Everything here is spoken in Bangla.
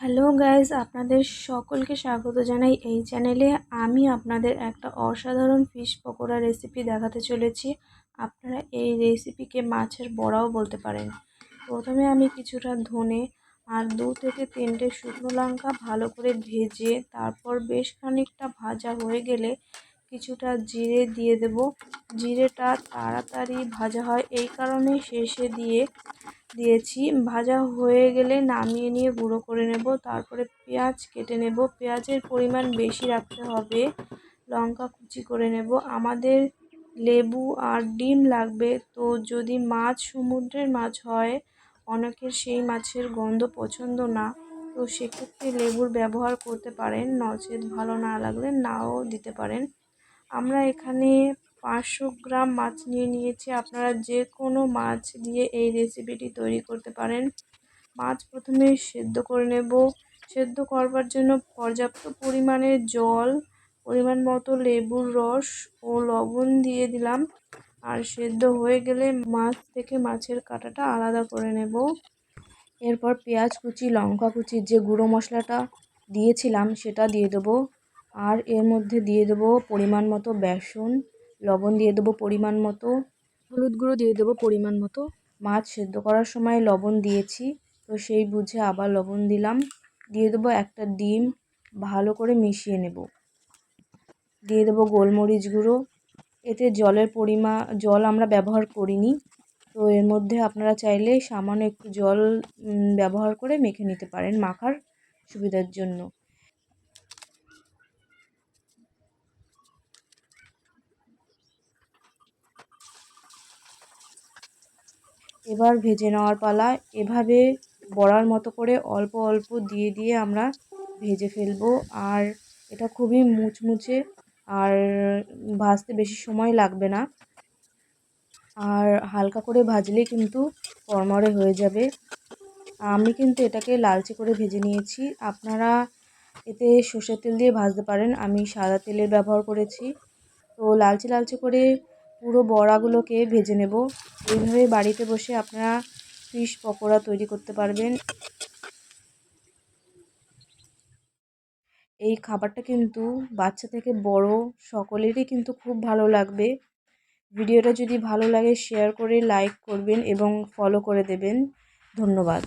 হ্যালো গাইজ আপনাদের সকলকে স্বাগত জানাই। এই চ্যানেলে আমি আপনাদের একটা অসাধারণ ফিশ পকোড়া রেসিপি দেখাতে চলেছি। আপনারা এই রেসিপিকে মাছের বড়াও বলতে পারেন। প্রথমে আমি কিছুটা ধনে আর দু থেকে তিনটে শুকনো লঙ্কা ভালো করে ভেজে, তারপর বেশ খানিকটা ভাজা হয়ে গেলে কিছুটা জিরে দিয়ে দেব। জিরেটা তাড়াতাড়ি ভাজা হয়। এই কারণে শেষে দিয়ে দিয়েছি। ভাজা হয়ে গেলে নামিয়ে নিয়ে গুঁড়ো করে নেব। তারপরে পেঁয়াজ কেটে নেব। পেঁয়াজের পরিমাণ বেশি রাখতে হবে। লঙ্কা কুচি করে নেব। আমাদের লেবু আর ডিম লাগবে। তো যদি মাছ, সমুদ্রের মাছ হয়, অনেকের সেই মাছের গন্ধ পছন্দ না। তো সেক্ষেত্রে লেবুর ব্যবহার করতে পারেন। নচেত ভালো না লাগলে নাও দিতে পারেন। আমরা এখানে পাঁচশো গ্রাম মাছ নিয়ে নিয়েছি। আপনারা যে কোনো মাছ দিয়ে এই রেসিপিটি তৈরি করতে পারেন। মাছ প্রথমে সেদ্ধ করে নেব। সেদ্ধ করবার জন্য পর্যাপ্ত পরিমাণে জল, পরিমাণ মতো লেবুর রস ও লবণ দিয়ে দিলাম। আর সেদ্ধ হয়ে গেলে মাছ থেকে মাছের কাঁটাটা আলাদা করে নেব। এরপর পেঁয়াজ কুচি, লঙ্কা কুচি, যে গুঁড়ো মশলাটা দিয়েছিলাম সেটা দিয়ে দেবো। আর এর মধ্যে দিয়ে দেবো পরিমাণ মতো বেসন, লবণ দিয়ে দেবো পরিমাণ মতো, হলুদ গুঁড়ো দিয়ে দেবো পরিমাণ মতো, মাছ সেদ্ধ করার সময় লবণ দিয়েছি, তো সেই বুঝে আবার লবণ দিলাম, দিয়ে দেবো একটা ডিম, ভালো করে মিশিয়ে নেব। দিয়ে দেবো গোলমরিচ গুঁড়ো, এতে জলের পরিমা, জল আমরা ব্যবহার করিনি, তো এর মধ্যে আপনারা চাইলে সামান্য একটু জল ব্যবহার করে মেখে নিতে পারেন মাখার সুবিধার জন্য। এবার ভেজে নেওয়ার পালা। এভাবে বড়ার মতো করে অল্প অল্প দিয়ে দিয়ে আমরা ভেজে ফেলব। আর এটা খুবই মুচমুচে আর ভাজতে বেশি সময় লাগবে না। আর হালকা করে ভাজলে কিন্তু কড়মড়ে হয়ে যাবে। আমি কিন্তু এটাকে লালচে করে ভেজে নিয়েছি। আপনারা এতে সর্ষের তেল দিয়ে ভাজতে পারেন। আমি সাদা তেলের ব্যবহার করেছি। তো লালচে লালচে করে পুরো বড়াগুলোকে ভেজে নেব। এইভাবে বাড়িতে বসে আপনারা ফিশ পকোড়া তৈরি করতে পারবেন। এই খাবারটা কিন্তু বাচ্চা থেকে বড় সকলেরই কিন্তু খুব ভালো লাগবে। ভিডিওটা যদি ভালো লাগে শেয়ার করে লাইক করবেন এবং ফলো করে দেবেন। ধন্যবাদ।